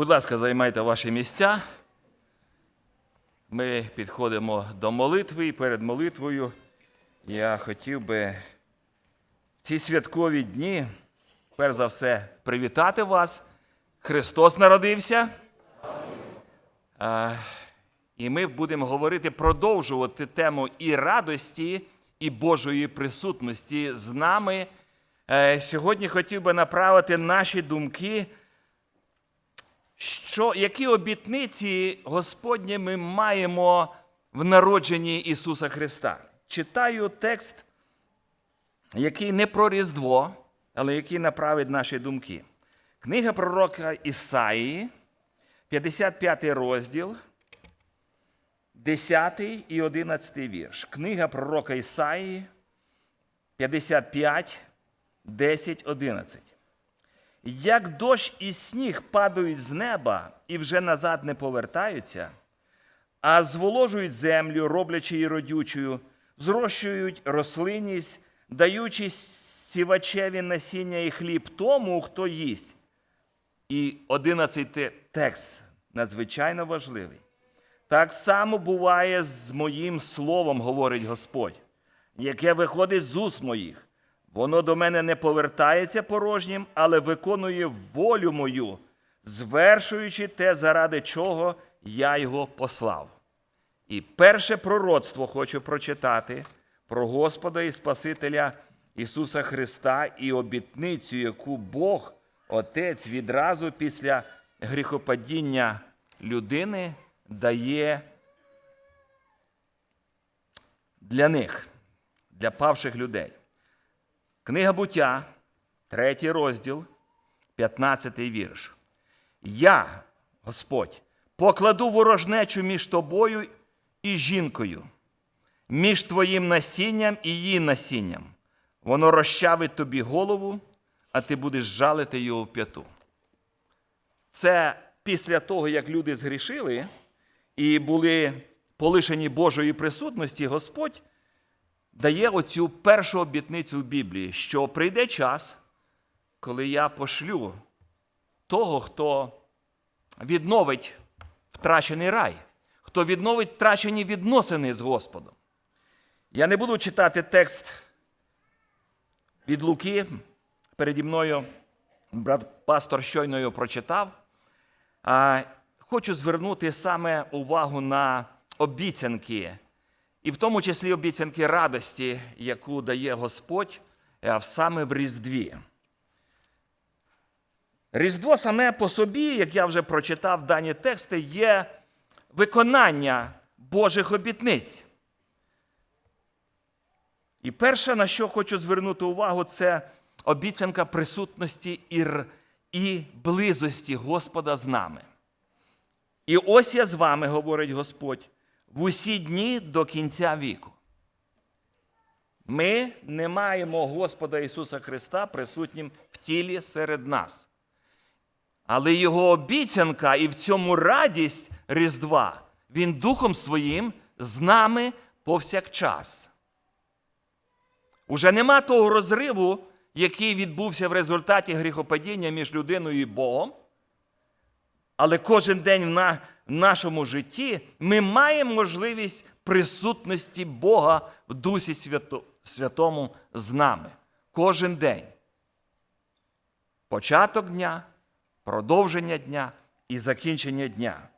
Будь ласка, займайте ваші місця. Ми підходимо до молитви і перед молитвою я хотів би в ці святкові дні, перш за все, привітати вас. Христос народився. І ми будемо говорити, продовжувати тему і радості, і Божої присутності з нами. Е, Сьогодні хотів би направити наші думки що, які обітниці Господні ми маємо в народженні Ісуса Христа. Читаю текст, який не про Різдво, але який направить наші думки. Книга пророка Ісаїї, 55 розділ, 10 і 11 вірш. Книга пророка Ісаїї, 55, 10, 11. Як дощ і сніг падають з неба і вже назад не повертаються, а зволожують землю, роблячи її родючою, зрощують рослинність, даючи сівачеві насіння і хліб тому, хто їсть. І одинадцятий текст надзвичайно важливий. Так само буває з моїм словом, говорить Господь, яке виходить з уст моїх. Воно до мене не повертається порожнім, але виконує волю мою, звершуючи те, заради чого я його послав. І перше пророцтво хочу прочитати про Господа і Спасителя Ісуса Христа і обітницю, яку Бог, Отець, відразу після гріхопадіння людини дає для них, для павших людей. Книга буття, третій розділ, 15 вірш. Я, Господь, покладу ворожнечу між тобою і жінкою, між твоїм насінням і її насінням. Воно розчавить тобі голову, а ти будеш жалити його в п'яту. Це після того, як люди згрішили і були полишені Божої присутності, Господь дає оцю першу обітницю в Біблії, що прийде час, коли я пошлю того, хто відновить втрачений рай, хто відновить втрачені відносини з Господом. Я не буду читати текст від Луки. Переді мною брат пастор щойно його прочитав. Хочу звернути саме увагу на обіцянки. І в тому числі обіцянки радості, яку дає Господь е, саме в Різдві. Різдво саме по собі, як я вже прочитав дані тексти, є виконання Божих обітниць. І перше, на що хочу звернути увагу, це обіцянка присутності і, і близості Господа з нами. І ось я з вами, говорить Господь в усі дні до кінця віку. Ми не маємо Господа Ісуса Христа присутнім в тілі серед нас. Але Його обіцянка і в цьому радість Різдва, Він Духом Своїм з нами повсякчас. Уже нема того розриву, який відбувся в результаті гріхопадіння між людиною і Богом. Але кожен день в нашому житті ми маємо можливість присутності Бога в Дусі Святому з нами. Кожен день. Початок дня, продовження дня і закінчення дня.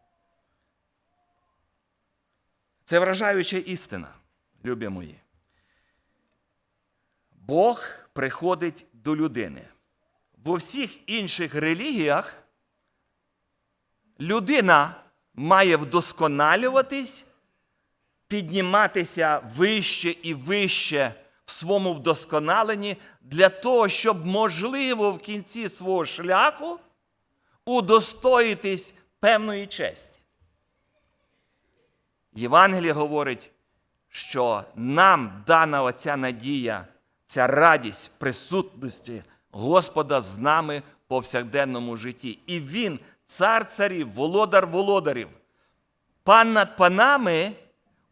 Це вражаюча істина, любі мої. Бог приходить до людини. Во всіх інших релігіях людина має вдосконалюватись, підніматися вище і вище в своєму вдосконаленні для того, щоб, можливо, в кінці свого шляху удостоїтись певної честі. Євангеліє говорить, що нам дана оця надія, ця радість присутності Господа з нами в повсякденному житті. І Він цар царів, володар володарів, пан над панами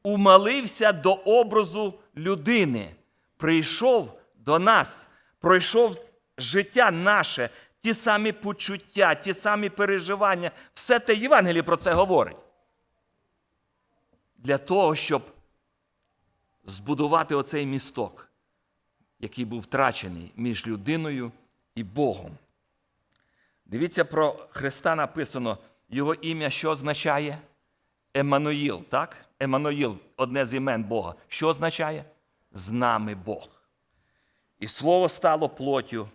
умалився до образу людини, прийшов до нас, пройшов життя наше, ті самі почуття, ті самі переживання. Все те Євангеліє про це говорить. Для того, щоб збудувати оцей місток, який був втрачений між людиною і Богом. Дивіться, про Христа написано, його ім'я що означає? Еммануїл, так? Еммануїл – одне з імен Бога. Що означає? З нами Бог. І слово стало плоттю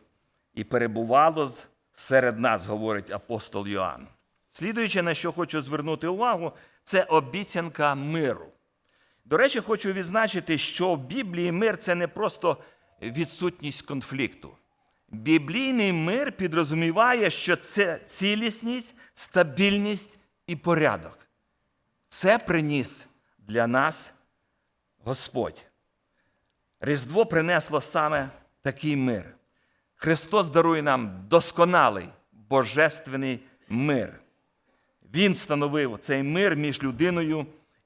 і перебувало серед нас, говорить апостол Йоанн. Слідуючи, на що хочу звернути увагу, це обіцянка миру. До речі, хочу відзначити, що в Біблії мир це не просто відсутність конфлікту. Біблійний мир підрозуміває, що це цілісність, стабільність і порядок. Це приніс для нас Господь. Різдво принесло саме такий мир. Христос дарує нам досконалий божественний мир. Він встановив цей мир між людиною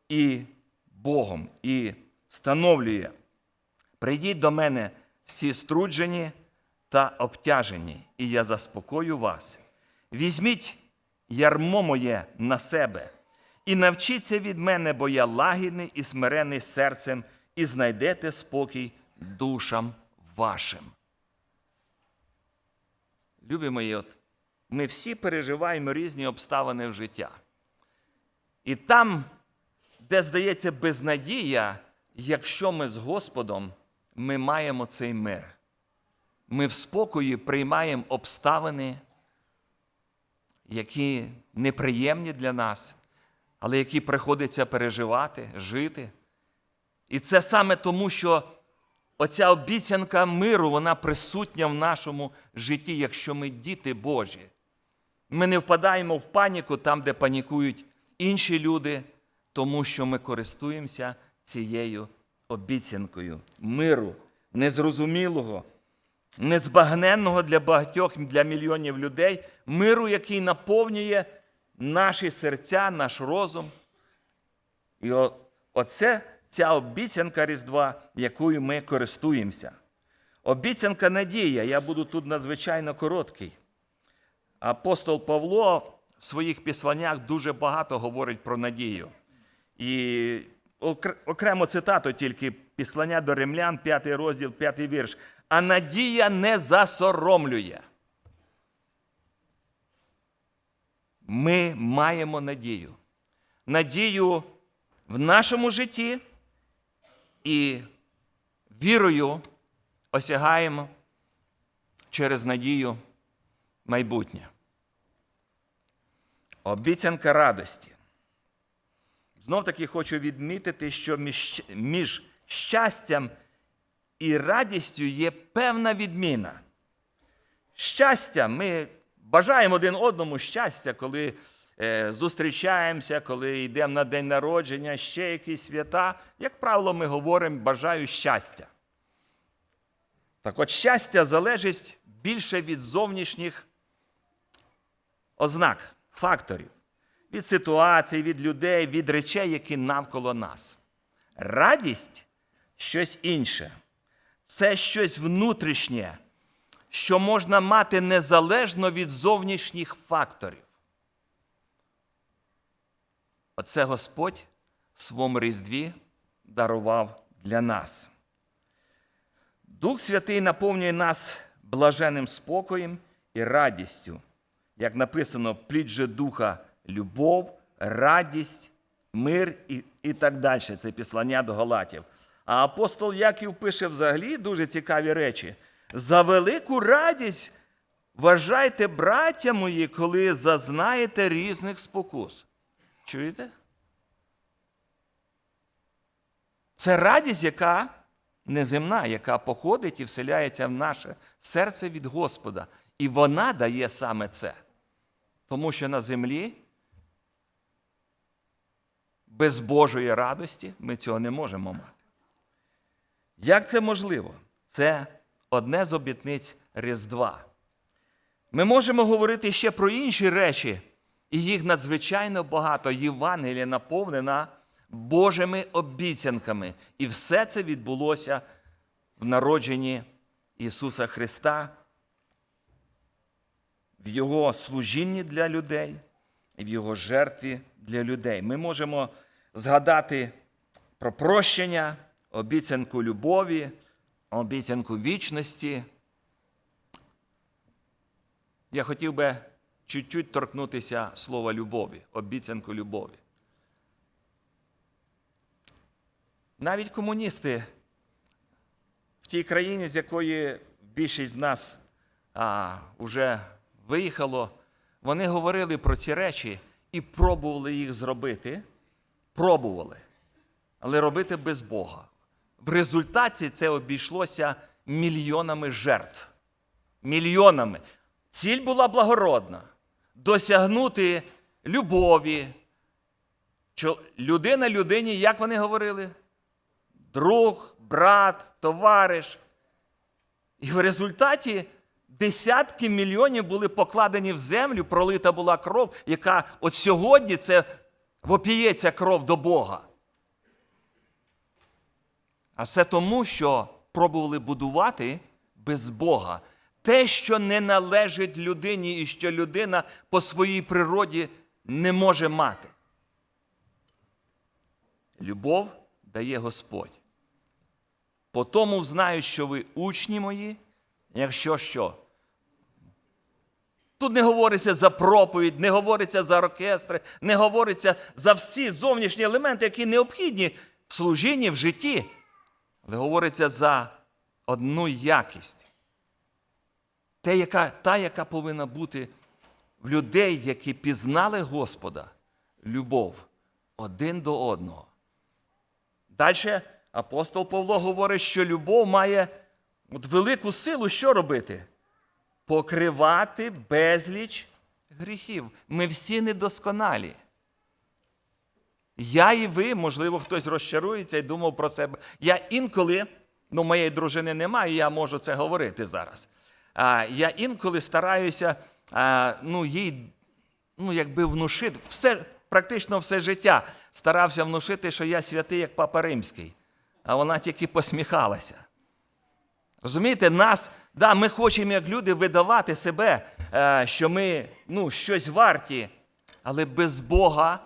і Богом і встановлює: прийдіть до мене всі струджені та обтяжені, і я заспокою вас. Візьміть ярмо моє на себе і навчіться від мене, бо я лагідний і смирений серцем, і знайдете спокій душам вашим. Любі мої, от ми всі переживаємо різні обставини в життя. І там, де здається безнадія, якщо ми з Господом, ми маємо цей мир. Ми в спокої приймаємо обставини, які неприємні для нас, але які приходиться переживати, жити. І це саме тому, що оця обіцянка миру, вона присутня в нашому житті, якщо ми діти Божі. Ми не впадаємо в паніку там, де панікують інші люди, тому що ми користуємося цією обіцянкою миру, незрозумілого, незбагненного для багатьох, для мільйонів людей, миру, який наповнює наші серця, наш розум. І оце ця обіцянка Різдва, якою ми користуємося. Обіцянка надія. Я буду тут надзвичайно короткий. Апостол Павло в своїх післаннях дуже багато говорить про надію. І окремо цитату тільки післання до римлян, 5 розділ, 5 вірш. А надія не засоромлює. Ми маємо надію. Надію в нашому житті і вірою осягаємо через надію майбутнє. Обіцянка радості. Знов таки хочу відмітити, що між, щастям і радістю є певна відміна. Щастя, ми бажаємо один одному щастя, коли е, зустрічаємося, коли йдемо на день народження, ще якісь свята. Як правило, ми говоримо бажаю щастя. Так от щастя залежить більше від зовнішніх ознак, факторів, від ситуацій, від людей, від речей, які навколо нас. Радість щось інше. Це щось внутрішнє, що можна мати незалежно від зовнішніх факторів. Оце Господь в своєму різдві дарував для нас. Дух Святий наповнює нас блаженним спокоєм і радістю. Як написано, плід же духа любов, радість, мир і, і так далі. Це післання до Галатів. А апостол Яків пише взагалі дуже цікаві речі. За велику радість вважайте, браття мої, коли зазнаєте різних спокус. Чуєте? Це радість, яка неземна, яка походить і вселяється в наше серце від Господа. І вона дає саме це. Тому що на землі без Божої радості ми цього не можемо мати. Як це можливо? Це одне з обітниць Різдва. Ми можемо говорити ще про інші речі, і їх надзвичайно багато. Євангелія наповнена Божими обіцянками. І все це відбулося в народженні Ісуса Христа. в Його служінні для людей в Його жертві для людей. Ми можемо згадати про прощення, обіцянку любові, обіцянку вічності. Я хотів би чуть-чуть торкнутися слова любові, обіцянку любові. Навіть комуністи в тій країні, з якої більшість з нас а, вже виїхало, вони говорили про ці речі і пробували їх зробити. Пробували, але робити без Бога. В результаті це обійшлося мільйонами жертв. Мільйонами. Ціль була благородна досягнути любові. Людина людині, як вони говорили? Друг, брат, товариш. І в результаті десятки мільйонів були покладені в землю, пролита була кров, яка от сьогодні це вопіється кров до Бога. А все тому, що пробували будувати без Бога те, що не належить людині і що людина по своїй природі не може мати. Любов дає Господь. По тому знаю, що ви учні мої, якщо що. Тут не говориться за проповідь, не говориться за оркестри, не говориться за всі зовнішні елементи, які необхідні в служінні, в житті. Але говориться за одну якість. Те, яка, та, яка повинна бути в людей, які пізнали Господа, любов один до одного. Далі апостол Павло говорить, що любов має от велику силу що робити? Покривати безліч гріхів. Ми всі недосконалі. Я і ви, можливо, хтось розчарується і думав про себе. Я інколи, ну, моєї дружини немає, я можу це говорити зараз. А, я інколи стараюся а, ну, їй ну, якби внушити, все, практично все життя старався внушити, що я святий, як Папа Римський. А вона тільки посміхалася. Розумієте, нас, да, ми хочемо, як люди, видавати себе, е, що ми ну, щось варті, але без Бога,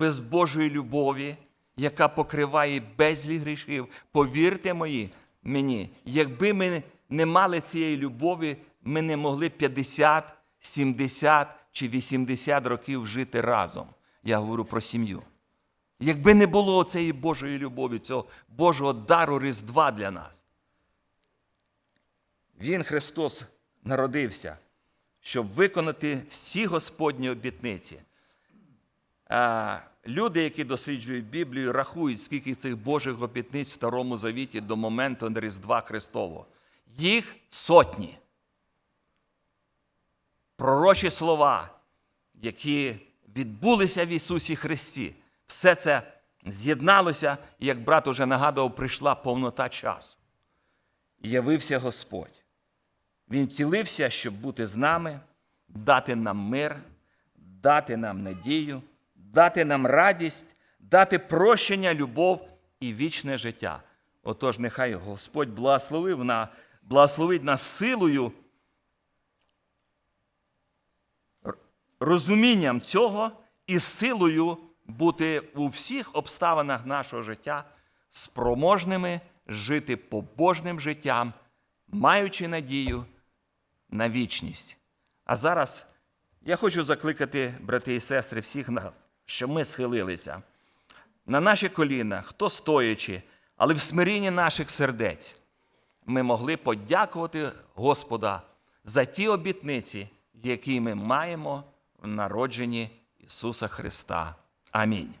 без Божої любові, яка покриває безліч грішів. Повірте мої, мені, якби ми не мали цієї любові, ми не могли 50, 70 чи 80 років жити разом. Я говорю про сім'ю. Якби не було цієї Божої любові, цього Божого дару Різдва для нас. Він, Христос, народився, щоб виконати всі Господні обітниці. Люди, які досліджують Біблію, рахують, скільки цих Божих обітниць в Старому Завіті до моменту Різдва Христового. Їх сотні. Пророчі слова, які відбулися в Ісусі Христі, все це з'єдналося, і, як брат уже нагадував, прийшла повнота часу. Явився Господь. Він тілився, щоб бути з нами, дати нам мир, дати нам надію, дати нам радість, дати прощення, любов і вічне життя. Отож, нехай Господь благословив на, благословить нас силою, розумінням цього і силою бути у всіх обставинах нашого життя спроможними жити побожним життям, маючи надію на вічність. А зараз я хочу закликати, брати і сестри, всіх нас, що ми схилилися на наші коліна, хто стоячи, але в смирінні наших сердець, ми могли подякувати Господа за ті обітниці, які ми маємо в народженні Ісуса Христа. Амінь.